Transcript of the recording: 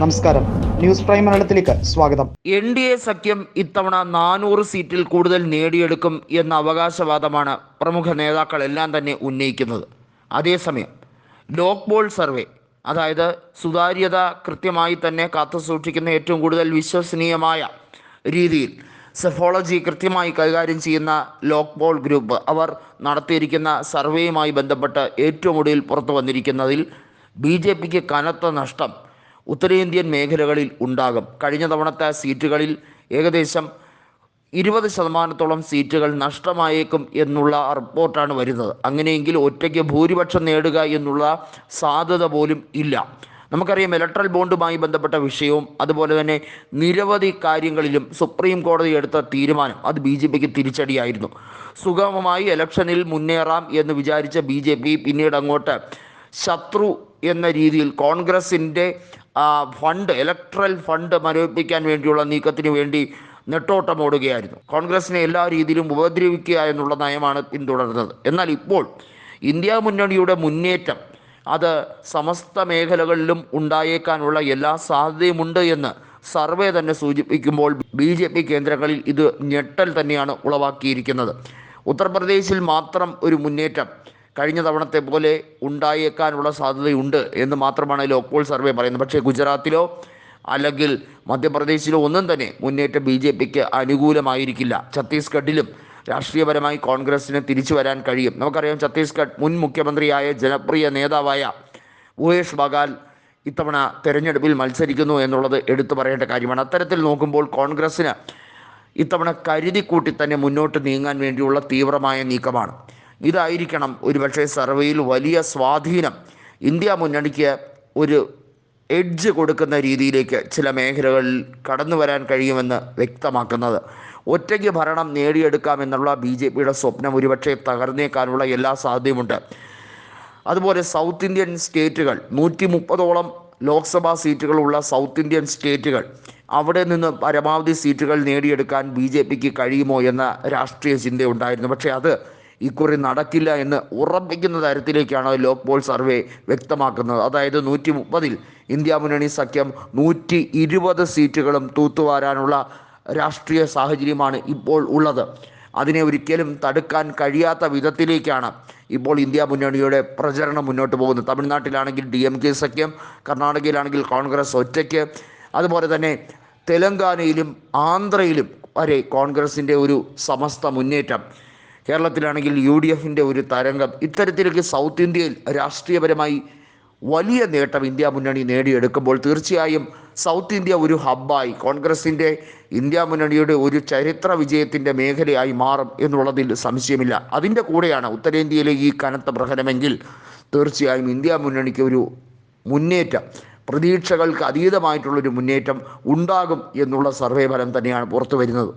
നമസ്കാരം. News prime മലയാളത്തിലേക്ക് സ്വാഗതം. എൻ ഡി എ സഖ്യം ഇത്തവണ നാനൂറ് സീറ്റിൽ കൂടുതൽ നേടിയെടുക്കും എന്ന അവകാശവാദമാണ് പ്രമുഖ നേതാക്കൾ എല്ലാം തന്നെ ഉന്നയിക്കുന്നത്. അതേസമയം ലോക്ക് ബോൾ സർവേ അതായത് സുതാര്യത കൃത്യമായി തന്നെ കാത്തുസൂക്ഷിക്കുന്ന ഏറ്റവും കൂടുതൽ വിശ്വസനീയമായ രീതിയിൽ സെഫോളജി കൃത്യമായി കൈകാര്യം ചെയ്യുന്ന ലോക്ക് ബോൾ ഗ്രൂപ്പ് അവർ നടത്തിയിരിക്കുന്ന സർവേയുമായി ബന്ധപ്പെട്ട് ഏറ്റവും ഒടുവിൽ പുറത്തു വന്നിരിക്കുന്നതിൽ ബി ജെ പിക്ക് കനത്ത നഷ്ടം ഉത്തരേന്ത്യൻ മേഖലകളിൽ ഉണ്ടാകും. കഴിഞ്ഞ തവണത്തെ സീറ്റുകളിൽ ഏകദേശം ഇരുപത് ശതമാനത്തോളം സീറ്റുകൾ നഷ്ടമായേക്കും എന്നുള്ള റിപ്പോർട്ടാണ് വരുന്നത്. അങ്ങനെയെങ്കിൽ ഒറ്റയ്ക്ക് ഭൂരിപക്ഷം നേടുക എന്നുള്ള സാധ്യത പോലും ഇല്ല. നമുക്കറിയാം ഇലക്ട്രൽ ബോണ്ടുമായി ബന്ധപ്പെട്ട വിഷയവും അതുപോലെ തന്നെ നിരവധി കാര്യങ്ങളിലും സുപ്രീം കോടതി എടുത്ത തീരുമാനം അത് ബി ജെ പിക്ക് തിരിച്ചടിയായിരുന്നു. സുഗമമായി ഇലക്ഷനിൽ മുന്നേറാം എന്ന് വിചാരിച്ച ബി ജെ പി പിന്നീട് അങ്ങോട്ട് ശത്രു എന്ന രീതിയിൽ കോൺഗ്രസിന്റെ ഫണ്ട് ഇലക്ട്രൽ ഫണ്ട് മരവിപ്പിക്കാൻ വേണ്ടിയുള്ള നീക്കത്തിന് വേണ്ടി നെട്ടോട്ടമോടുകയായിരുന്നു കോൺഗ്രസിനെ എല്ലാ രീതിയിലും ഉപദ്രവിക്കുക എന്നുള്ള നയമാണ് പിന്തുടർന്നത് എന്നാൽ ഇപ്പോൾ ഇന്ത്യ മുന്നണിയുടെ മുന്നേറ്റം അത് സമസ്ത മേഖലകളിലും ഉണ്ടായേക്കാനുള്ള എല്ലാ സാധ്യതയുമുണ്ട് എന്ന് സർവേ തന്നെ സൂചിപ്പിക്കുമ്പോൾ ബി ജെ പി കേന്ദ്രങ്ങളിൽ ഇത് ഞെട്ടൽ തന്നെയാണ് ഉളവാക്കിയിരിക്കുന്നത്. ഉത്തർപ്രദേശിൽ മാത്രം ഒരു മുന്നേറ്റം കഴിഞ്ഞ തവണത്തെ പോലെ ഉണ്ടായേക്കാനുള്ള സാധ്യതയുണ്ട് എന്ന് മാത്രമാണ് ലോക്പോൾ സർവേ പറയുന്നത്. പക്ഷേ ഗുജറാത്തിലോ അല്ലെങ്കിൽ മധ്യപ്രദേശിലോ ഒന്നും തന്നെ മുന്നേറ്റം ബി ജെ പിക്ക് അനുകൂലമായിരിക്കില്ല. ഛത്തീസ്ഗഡിലും രാഷ്ട്രീയപരമായി കോൺഗ്രസിന് തിരിച്ചു വരാൻ കഴിയും. നമുക്കറിയാം ഛത്തീസ്ഗഡ് മുൻ മുഖ്യമന്ത്രിയായ ജനപ്രിയ നേതാവായ ഭൂയേഷ് ബഗാൽ ഇത്തവണ തെരഞ്ഞെടുപ്പിൽ മത്സരിക്കുന്നു എന്നുള്ളത് എടുത്തു പറയേണ്ട കാര്യമാണ്. അത്തരത്തിൽ നോക്കുമ്പോൾ കോൺഗ്രസ്സിന് ഇത്തവണ കരുതിക്കൂട്ടി തന്നെ മുന്നോട്ട് നീങ്ങാൻ വേണ്ടിയുള്ള തീവ്രമായ നീക്കമാണ്. ഇതായിരിക്കണം ഒരുപക്ഷെ സർവേയിൽ വലിയ സ്വാധീനം. ഇന്ത്യ മുന്നണിക്ക് ഒരു എഡ്ജ് കൊടുക്കുന്ന രീതിയിലേക്ക് ചില മേഖലകളിൽ കടന്നു വരാൻ കഴിയുമെന്ന് വ്യക്തമാക്കുന്നത്. ഒറ്റയ്ക്ക് ഭരണം നേടിയെടുക്കാമെന്നുള്ള ബി ജെ പിയുടെ സ്വപ്നം ഒരുപക്ഷെ തകർന്നേക്കാനുള്ള എല്ലാ സാധ്യതയുമുണ്ട്. അതുപോലെ സൗത്ത് ഇന്ത്യൻ സ്റ്റേറ്റുകൾ നൂറ്റി മുപ്പതോളം ലോക്സഭാ സീറ്റുകളുള്ള സൗത്ത് ഇന്ത്യൻ സ്റ്റേറ്റുകൾ അവിടെ നിന്ന് പരമാവധി സീറ്റുകൾ നേടിയെടുക്കാൻ ബി ജെ പിക്ക് കഴിയുമോ എന്ന രാഷ്ട്രീയ ചിന്തയുണ്ടായിരുന്നു. പക്ഷേ അത് ഇക്കുറി നടക്കില്ല എന്ന് ഉറപ്പിക്കുന്ന തരത്തിലേക്കാണ് ലോക് പോൾ സർവേ വ്യക്തമാക്കുന്നത്. അതായത് നൂറ്റി മുപ്പതിൽ ഇന്ത്യ മുന്നണി സഖ്യം നൂറ്റി ഇരുപത് സീറ്റുകളും തൂത്തുവാരാനുള്ള രാഷ്ട്രീയ സാഹചര്യമാണ് ഇപ്പോൾ ഉള്ളത്. അതിനെ ഒരിക്കലും തടുക്കാൻ കഴിയാത്ത വിധത്തിലേക്കാണ് ഇപ്പോൾ ഇന്ത്യ മുന്നണിയുടെ പ്രചരണം മുന്നോട്ട് പോകുന്നത്. തമിഴ്നാട്ടിലാണെങ്കിൽ ഡി എം കെ സഖ്യം കർണാടകയിലാണെങ്കിൽ കോൺഗ്രസ് ഒറ്റയ്ക്ക്. അതുപോലെ തന്നെ തെലങ്കാനയിലും ആന്ധ്രയിലും വരെ കോൺഗ്രസിന്റെ ഒരു സമസ്ത മുന്നേറ്റം. കേരളത്തിലാണെങ്കിൽ യു ഡി എഫിന്റെ ഒരു തരംഗം. ഇത്തരത്തിലേക്ക് സൗത്ത് ഇന്ത്യയിൽ രാഷ്ട്രീയപരമായി വലിയ നേട്ടം ഇന്ത്യ മുന്നണി നേടിയെടുക്കുമ്പോൾ തീർച്ചയായും സൗത്ത് ഇന്ത്യ ഒരു ഹബ്ബായി. കോൺഗ്രസിന്റെ ഇന്ത്യ മുന്നണിയുടെ ഒരു ചരിത്ര വിജയത്തിന്റെ മേഖലയായി മാറും എന്നുള്ളതിൽ സംശയമില്ല. അതിന്റെ കൂടെയാണ് ഉത്തരേന്ത്യയിലെ ഈ കനത്ത പ്രഹരമെങ്കിൽ തീർച്ചയായും ഇന്ത്യ മുന്നണിക്ക് ഒരു മുന്നേറ്റം പ്രതീക്ഷകൾക്ക് അതീതമായിട്ടുള്ളൊരു മുന്നേറ്റം ഉണ്ടാകും എന്നുള്ള സർവേ ഫലം തന്നെയാണ് പുറത്തു വരുന്നത്